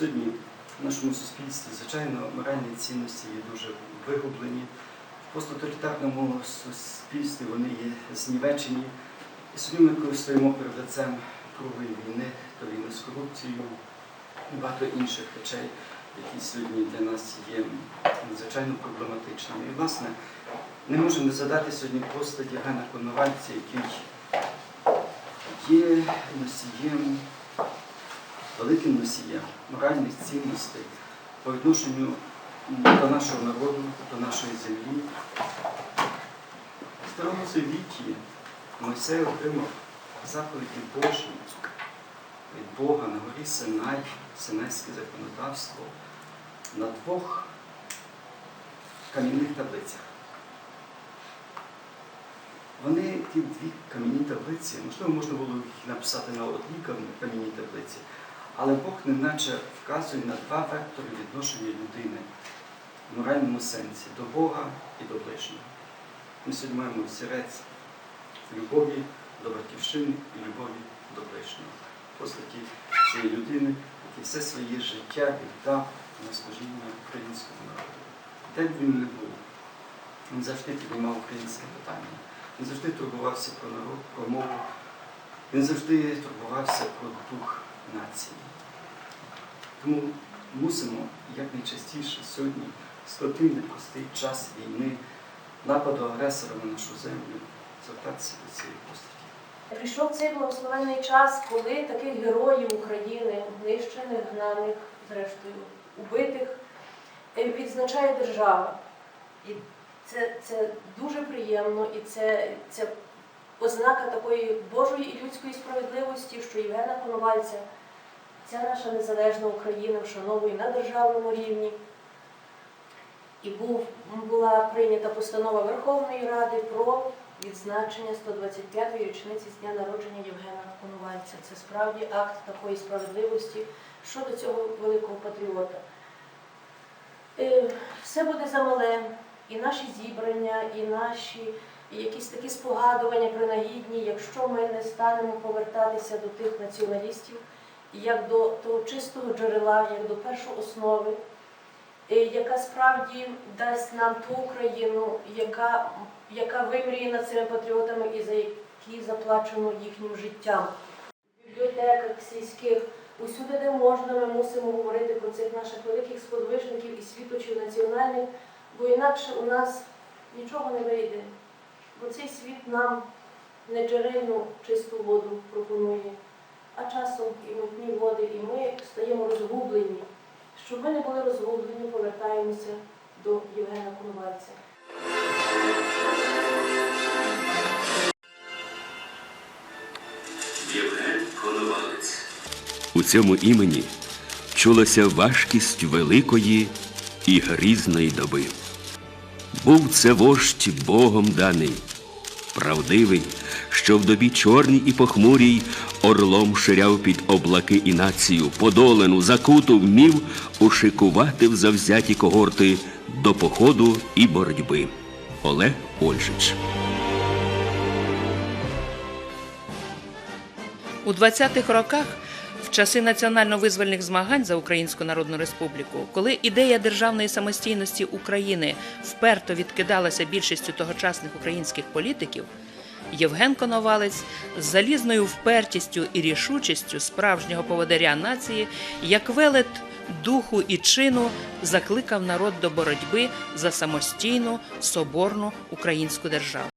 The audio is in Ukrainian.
Сьогодні в нашому суспільстві, звичайно, моральні цінності є дуже вигублені. В посттоталітарному суспільстві вони є знівечені. І сьогодні ми коли стоїмо перед лицем кругової війни, то війни з корупцією і багато інших речей, які сьогодні для нас є надзвичайно проблематичними. І, власне, не можемо задати сьогодні постать Євгена Коновальця, який є носієм, великим носієм моральних цінностей по відношенню до нашого народу, до нашої землі. В Старому Завіті Мойсей отримав заповіді Божі від Бога на горі Синай, Синайське законодавство на двох кам'яних таблицях. Вони, ті дві кам'яні таблиці, можливо, можна було їх написати на одній кам- кам'яній таблиці, але Бог неначе вказує на два вектори відношення людини в моральному сенсі до Бога і до ближнього. Ми сьогодні маємо взірець любові до батьківщини і любові до ближнього. Постаті цієї людини, який все своє життя віддав на служіння українському народу. Де б він не був, він завжди піднімав українське питання. Він завжди турбувався про народ, про мову. Він завжди турбувався про дух нації. Тому мусимо якнайчастіше сьогодні, складний непростий час війни, нападу агресора на нашу землю, звертатися до цієї постаті. Прийшов цей благословенний час, коли таких героїв України, знищених, гнаних, зрештою, убитих, е, відзначає держава. І це, це дуже приємно, і це, це ознака такої Божої і людської справедливості, що Євгена Коновальця, ця наша незалежна Україна вшановує на державному рівні. І був, була прийнята постанова Верховної Ради про відзначення 125-ї річниці з дня народження Євгена Конувальця. Це справді акт такої справедливості щодо цього великого патріота. Е, Все буде замале, і наші зібрання, і наші якісь такі спогадування принагідні, якщо ми не станемо повертатися до тих націоналістів, як до того чистого джерела, як до першооснови, е, яка справді дасть нам ту Україну, яка, яка вимріє над цими патріотами і за які заплачено їхнім життям. В бібліотеках сільських, усюди, де можна, ми мусимо говорити про цих наших великих сподвижників і світочів національних, бо інакше у нас нічого не вийде. Бо цей світ нам не джерельну чисту воду пропонує, а часом і мутні води, і ми стаємо розгублені. Щоб ми не були розгублені, повертаємося до Євгена Коновальця. Євген Коновалець. У цьому імені чулася важкість великої і грізної доби. Був це вождь Богом даний, правдивий, що в добі чорній і похмурій орлом ширяв під облаки і націю, подолену, закуту вмів ушикувати в завзяті когорти до походу і боротьби. Олег Ольжич. У 20-х роках, часи національно-визвольних змагань за Українську Народну Республіку, коли ідея державної самостійності України вперто відкидалася більшістю тогочасних українських політиків, Євген Коновалець з залізною впертістю і рішучістю справжнього поводаря нації, як велет духу і чину, закликав народ до боротьби за самостійну соборну українську державу.